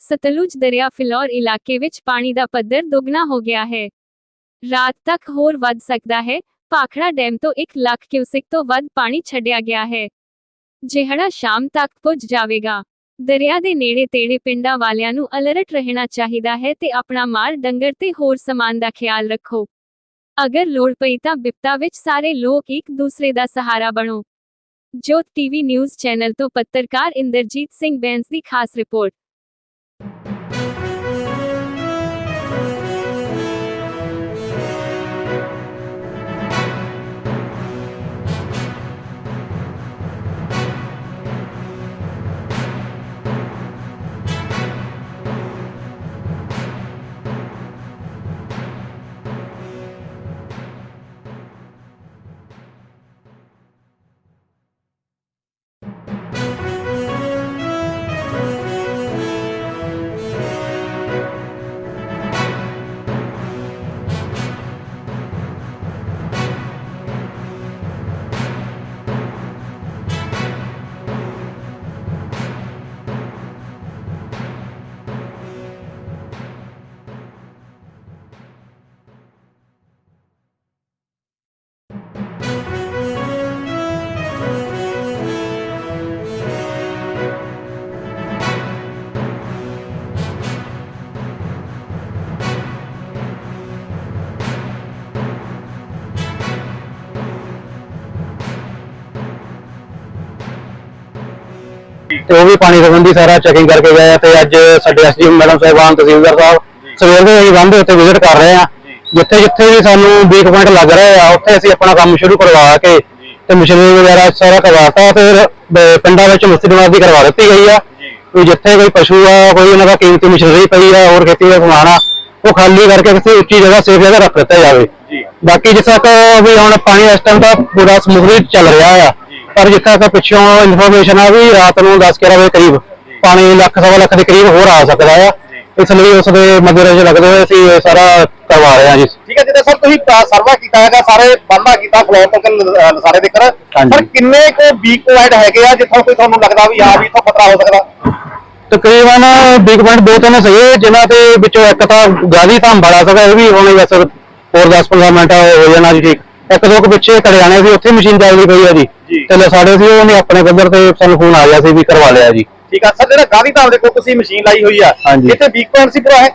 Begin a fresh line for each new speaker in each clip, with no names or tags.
ਸਤਲੁਜ ਦਰਿਆ ਫਿਲੌਰ ਇਲਾਕੇ ਵਿੱਚ ਪਾਣੀ ਦਾ ਪੱਧਰ ਦੁੱਗਣਾ ਹੋ ਗਿਆ ਹੈ। ਰਾਤ ਤੱਕ ਹੋਰ ਵੱਧ ਸਕਦਾ ਹੈ। ਭਾਖੜਾ ਡੈਮ ਤੋਂ 1 ਲੱਖ ਕਿਊਸਿਕ ਤੋਂ ਵੱਧ ਪਾਣੀ ਛੱਡਿਆ ਗਿਆ ਹੈ। ਜਿਹੜਾ ਸ਼ਾਮ ਤੱਕ ਪੁੱਜ ਜਾਵੇਗਾ। ਦਰਿਆ ਦੇ ਨੇੜੇ ਤੇੜੇ ਪਿੰਡਾਂ ਵਾਲਿਆਂ ਨੂੰ ਅਲਰਟ ਰਹਿਣਾ ਚਾਹੀਦਾ ਹੈ ਤੇ ਆਪਣਾ ਮਾਲ ਡੰਗਰ ਤੇ ਹੋਰ ਸਮਾਨ ਦਾ ਖਿਆਲ ਰੱਖੋ। ਅਗਰ ਲੋੜ ਪਈ ਤਾਂ ਬਿਪਤਾ ਵਿੱਚ ਸਾਰੇ ਲੋਕ ਇੱਕ ਦੂਸਰੇ ਦਾ ਸਹਾਰਾ ਬਣੋ। ਜੋਤ ਟੀਵੀ ਨਿਊਜ਼ ਚੈਨਲ ਤੋਂ ਪੱਤਰਕਾਰ ਇੰਦਰਜੀਤ ਸਿੰਘ ਬੈਂਸ ਦੀ ਖਾਸ ਰਿਪੋਰਟ।
ਤੇ ਉਹ ਵੀ ਪਾਣੀ ਸੰਬੰਧੀ ਸਾਰਾ ਚੈਕਿੰਗ ਕਰਕੇ ਗਏ ਆ ਤੇ ਅੱਜ ਸਾਡੇ ਐਸਡੀਐਮ ਮੈਡਮ ਸਾਹਿਬਾਨ ਤਹਿਸੀਲਦਾਰ ਸਾਹਿਬ ਸਵੇਰ ਦੇ ਅਸੀਂ ਬੰਦ ਉੱਤੇ ਵਿਜ਼ਿਟ ਕਰ ਰਹੇ ਆ। ਜਿੱਥੇ ਜਿੱਥੇ ਵੀ ਸਾਨੂੰ ਵੀਕ ਪੁਆਇੰਟ ਲੱਗ ਰਹੇ ਆ ਉੱਥੇ ਅਸੀਂ ਆਪਣਾ ਕੰਮ ਸ਼ੁਰੂ ਕਰਵਾ ਕੇ ਤੇ ਮਸ਼ੀਨਰੀ ਵਗੈਰਾ ਸਾਰਾ ਕਰਵਾਤਾ ਤੇ ਪਿੰਡਾਂ ਵਿੱਚ ਮੁਸਤਿਮਾਤ ਦੀ ਕਰਵਾ ਦਿੱਤੀ ਗਈ ਆ। ਵੀ ਜਿੱਥੇ ਕੋਈ ਪਸ਼ੂ ਆ ਕੋਈ ਉਹਨਾਂ ਦਾ ਕੀਮਤੀ ਮਸ਼ੀਨਰੀ ਪਈ ਆ ਹੋਰ ਖੇਤੀ ਦਾ ਸਮਾਨ ਆ ਉਹ ਖਾਲੀ ਕਰਕੇ ਕਿਸੇ ਉੱਚੀ ਜਗ੍ਹਾ ਸੇਫ ਜਗ੍ਹਾ ਰੱਖ ਦਿੱਤਾ ਜਾਵੇ। ਬਾਕੀ ਜਿੱਥੇ ਤੱਕ ਵੀ ਹੁਣ ਪਾਣੀ ਇਸ ਟਾਈਮ ਦਾ ਪੂਰਾ ਸਮੂਥਲੀ ਚੱਲ ਰਿਹਾ ਆ ਪਰ ਜਿੱਥੇ ਤੱਕ ਪਿੱਛੋਂ ਇਨਫੋਰਮੇਸ਼ਨ ਆ ਵੀ ਰਾਤ ਨੂੰ 10 11 ਵਜੇ ਕਰੀਬ ਪਾਣੀ ਲੱਖ ਸਵਾ ਲੱਖ ਦੇ ਕਰੀਬ ਹੋਰ ਆ ਸਕਦਾ ਆ। ਇਸ ਲਈ ਉਸ ਦੇ ਮੱਦੇਨਜ਼ਰ ਲੱਗਦੇ ਹੋਏ ਅਸੀਂ ਇਹ ਸਾਰਾ ਕਰਵਾ ਰਹੇ ਹਾਂ ਜੀ।
ਠੀਕ ਹੈ ਜਿੱਦਾਂ ਸਰ ਤੁਸੀਂ ਸਰਵਾ ਕੀਤਾ ਹੈਗਾ ਸਾਰੇ ਬੰਦਾ ਕੀਤਾ ਫਲੋਰ ਤੋਂ ਕਿ ਸਾਰੇ ਦੇ ਕਰ
ਹਾਂਜੀ।
ਸਰ ਕਿੰਨੇ ਕੋ ਵੀਕ ਪੁਆਇੰਟ ਹੈਗੇ ਆ ਜਿੱਥੋਂ ਕੋਈ ਤੁਹਾਨੂੰ ਲੱਗਦਾ ਵੀ ਆ ਵੀ ਇੱਥੋਂ ਖਤਰਾ ਹੋ ਸਕਦਾ?
ਤਕਰੀਬਨ ਬਿਗ ਪੁਆਇੰਟ ਦੋ ਤਿੰਨ ਸਹੀ ਜਿਨ੍ਹਾਂ ਦੇ ਵਿੱਚੋਂ ਇੱਕ ਤਾਂ ਗਾਦੀ ਧਾਮ ਬੜਾ ਸਕਦਾ ਇਹ ਵੀ ਹੁਣ ਵੈਸੇ ਹੋਰ 10 15 ਮਿੰਟ ਹੋ ਜਾਣਾ ਜੀ ਠੀਕ। ਇੱਕ ਦੋ ਕੁ ਪਿੱਛੇ ਕੜਿਆਣੇ ਸੀ ਉੱਥੇ ਮਸ਼ੀਨ ਚੱਲਦੀ ਪਈ ਆ ਜੀ
ਜੀ।
ਤੇ ਸਾਡੇ ਸੀ ਉਹਨੇ ਆਪਣੇ ਪੱਧਰ ਤੇ ਸਾਨੂੰ ਫੋਨ ਆ ਗਿਆ ਸੀ ਵੀ ਕਰਵਾ ਲਿਆ ਜੀ
ਠੀਕ ਆ ਸਰ ਜਿਹੜਾ ਗਾਂਧੀ ਧਾਮ ਦੇ ਕੋਲ ਤੁਸੀਂ ਮਸ਼ੀਨ ਲਾਈ ਹੋਈ ਆ
ਹਾਂਜੀ।
ਇੱਥੇ ਵੀਕ ਪੁਆਇੰਟ ਸੀ ਪੂਰਾ ਹੈ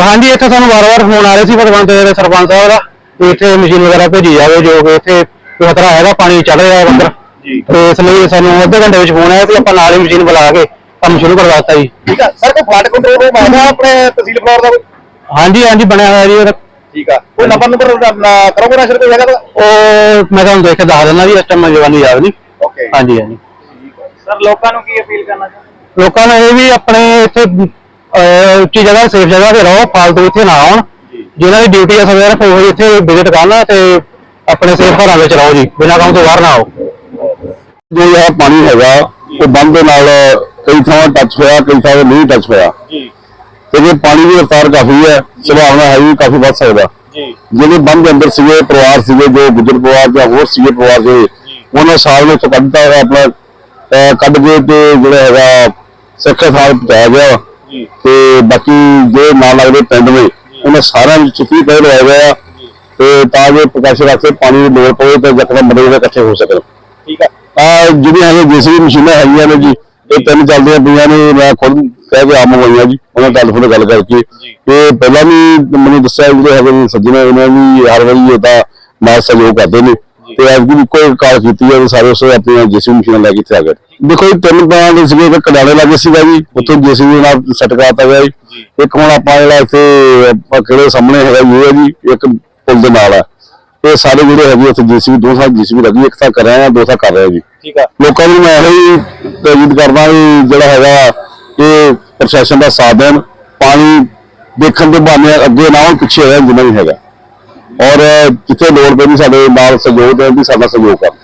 ਹਾਂਜੀ ਇੱਥੇ ਸਾਨੂੰ ਵਾਰ-ਵਾਰ ਫੋਨ ਆ ਰਹੇ ਸੀ ਭਗਵੰਤ ਦੇ ਸਰਪੰਚ ਸਾਹਿਬ ਦਾ ਵੀ ਇੱਥੇ ਮਸ਼ੀਨ ਵਗੈਰਾ ਭੇਜੀ ਜਾਵੇ ਜੋ ਕਿ ਇੱਥੇ ਖਤਰਾ ਹੈਗਾ ਪਾਣੀ ਚੱਲ ਰਿਹਾ ਹੈ ਅੰਦਰ
ਜੀ।
ਤੇ ਇਸ ਲਈ ਸਾਨੂੰ ਅੱਧੇ ਘੰਟੇ ਵਿੱਚ ਫੋਨ ਆਇਆ ਸੀ ਆਪਾਂ ਨਾਲ ਹੀ ਮਸ਼ੀਨ ਬੁਲਾ ਕੇ ਕੰਮ ਸ਼ੁਰੂ ਕਰਵਾ ਦਿੱਤਾ ਜੀ
ਠੀਕ ਆ ਸਰ ਕੋਈ ਫਲੱਡ ਕੰਟਰੋਲ ਰੂਮ ਹੈਗਾ ਆਪਣੇ ਤਹਿਸੀਲ ਫਲੋਰ ਦਾ ਕੋਈ?
ਹਾਂਜੀ ਹਾਂਜੀ ਬਣਿਆ ਹੋਇਆ ਜੀ ਉਹਦਾ
ਠੀਕ ਆ। ਕੋਈ ਨੰਬਰ ਨੰਬਰ ਕਰੋਗੇ ਨਾ ਸ਼ੁਰੂ ਕੋਈ ਹੈਗਾ ਤਾਂ?
ਉਹ ਮੈਂ ਤੁਹਾਨੂੰ ਦੇਖ ਕੇ ਦੱਸ ਦਿੰਦਾ ਜੀ ਇਸ ਟਾਈਮ ਮੈਂ ਜਵਾਨੀ ਯਾਦ ਨਹੀਂ।
ਓਕੇ
ਹਾਂਜੀ ਹਾਂਜੀ।
ਸਰ ਲੋਕਾਂ ਨੂੰ ਕੀ ਅਪੀਲ ਕਰਨਾ ਚਾਹੁੰਦੇ
ਲੋਕਾਂ ਨੂੰ ਇਹ ਵੀ ਆਪਣੇ ਇੱਥੇ ਅਹ, ਉੱਚੀ ਜਗ੍ਹਾ ਸੇਫ ਜਗ੍ਹਾ ਤੇ ਰਹੋ ਫਾਲਤੂ ਇੱਥੇ ਨਾ ਆਉਣ। ਜਿਨ੍ਹਾਂ ਦੀ ਡਿਊਟੀ ਆ ਸਵੇਰੇ ਉਹ ਇੱਥੇ ਵਿਜ਼ਿਟ ਕਰਨ ਤੇ ਆਪਣੇ ਸੇਫ ਘਰਾਂ ਵਿੱਚ ਰਹੋ ਜੀ ਬਿਨਾਂ ਕੰਮ ਤੋਂ ਬਾਹਰ ਨਾ ਆਓ।
ਜੋ ਇਹ ਪਾਣੀ ਹੈਗਾ ਉਹ ਬੰਦ ਦੇ ਨਾਲ ਕਈ ਥਾਵਾਂ ਟੱਚ ਹੋਇਆ ਕਈ ਥਾਵਾਂ ਨਹੀਂ ਟੱਚ ਹੋਇਆ।
ਜੀ।
ਜੇ ਪਾਣੀ ਦੀ ਰਫ਼ਤਾਰ ਕਾਫੀ ਹੈ ਸੰਭਾਵਨਾ ਹੈ ਵੀ ਕਾਫੀ ਵੱਧ ਸਕਦਾ।
ਜੀ।
ਜਿਹੜੇ ਬੰਦ ਦੇ ਅੰਦਰ ਸੀਗੇ ਪਰਿਵਾਰ ਸੀਗੇ ਜੋ ਗੁੱਜਰ ਪਰਿਵਾਰ ਜਾਂ ਹੋਰ ਸੀਗੇ ਪਰਿਵਾਰ ਦੇ ਉਹਨਾਂ ਸਾਲ ਕੱਢਤਾ ਹੋਇਆ ਆਪਣਾ ਕੱਢ ਕੇ ਤੇ ਜਿਹੜਾ ਹੈਗਾ ਸਿੱਖਿਆ ਥਾਂ ਪਹੁੰਚਾਇਆ ਗਿਆ। ਤੇ ਬਾਕੀ ਜੇ ਨਾਲ ਲੱਗਦੇ ਪਿੰਡ ਨੇ ਉਹਨਾਂ ਸਾਰਿਆਂ ਨੂੰ ਚੁੱਕੀ ਪੈ ਲਵਾਇਆ ਗਿਆ ਤੇ ਤਾਂ ਜੋ ਪ੍ਰਕਾਸ਼ ਰੱਖ ਕੇ ਪਾਣੀ ਦੀ ਲੋੜ ਪਵੇ ਤੇ ਜ਼ਖਮ ਜਿਹੜੇ ਇਕੱਠੇ ਹੋ ਸਕਣ।
ਠੀਕ ਆ।
ਆ ਜਿਹੜੀਆਂ ਇਹ ਜੀਸੀਬੀ ਮਸ਼ੀਨਾਂ ਹੈਗੀਆਂ ਨੇ ਜੀ ਇਹ ਤਿੰਨ ਚੱਲਦੀਆਂ ਪਈਆਂ ਨੇ ਮੈਂ ਖੁਦ ਕਹਿ ਕੇ ਆਮ ਹੋਈਆਂ ਜੀ ਉਹਨਾਂ ਟੈਲੀਫੋਨ ਗੱਲ ਕਰਕੇ। ਇਹ ਪਹਿਲਾਂ ਵੀ ਮੈਨੂੰ ਦੱਸਿਆ ਜਿਹੜੇ ਹੈਗੇ ਨੇ ਸੱਜਣੇ ਉਹਨਾਂ ਵੀ ਹਰ ਵਾਰੀ ਇਹ ਤਾਂ ਨਾਲ ਸਹਿਯੋਗ ਕਰਦੇ ਨੇ। ਤੇ ਅੱਜ ਵੀ ਕੋਈ ਕਾਲ ਕੀਤੀ ਹੈ ਸਾਰੇ ਉਸੇ ਆਪਣੀਆਂ ਜੀਸੀਬੀ ਮਸ਼ੀਨਾਂ ਲੈ ਕੇ ਇੱਥੇ ਆ ਗਏ। ਦੇਖੋ ਇਹ ਤਿੰਨ ਤਾਂ ਦੇ ਸੀਗੇ ਇੱਕ ਕਡਾਲੇ ਲੱਗੇ ਸੀਗਾ ਜੀ ਉੱਥੋਂ ਜੀਸੀਬੀ ਨਾਲ ਸੈੱਟ ਕਰਾਤਾ ਗਿਆ ਜੀ। ਇੱਕ ਹੁਣ ਆਪਾਂ ਜਿਹੜਾ ਇੱਥੇ ਆਪਾਂ ਕਿਹੜੇ ਸਾਹਮਣੇ ਹੈਗਾ ਇਹ ਹੈ ਜੀ ਇੱਕ ਪੁਲ ਦੇ ਨਾਲ ਹੈ ਇਹ ਸਾਰੇ ਜਿਹੜੇ ਹੈਗੇ ਉੱਥੇ ਜੀਸੀਬੀ ਦੋ ਸਾਲ ਜੀਸੀਬੀ ਲੱਗੀ ਇੱਕ ਤਾਂ ਕਰ ਰਹੇ ਆ ਦੋ ਤਾਂ ਕਰ ਰਹੇ ਆ ਜੀ।
ਠੀਕ ਆ।
ਲੋਕਾਂ ਨੂੰ ਮੈਂ ਇਹੋ ਹੀ ਤਾਕੀਦ ਕਰਦਾ ਵੀ ਜਿਹੜਾ ਹੈਗਾ ਇਹ ਪ੍ਰਸ਼ਾਸਨ ਦਾ ਸਾਥ ਦੇਣ ਪਾਣੀ ਦੇਖਣ ਦੇ ਬਹਾਨੇ ਅੱਗੇ ਨਾ ਹੋਣ ਪਿੱਛੇ ਰਹਿਣ ਜਿੰਨਾ ਵੀ ਹੈਗਾ। ਔਰ ਜਿੱਥੇ ਲੋੜ ਪੈਂਦੀ ਸਾਡੇ ਨਾਲ ਸਹਿਯੋਗ ਦੇਣ ਦੀ ਸਾਡਾ ਸਹਿਯੋਗ ਕਰਨ।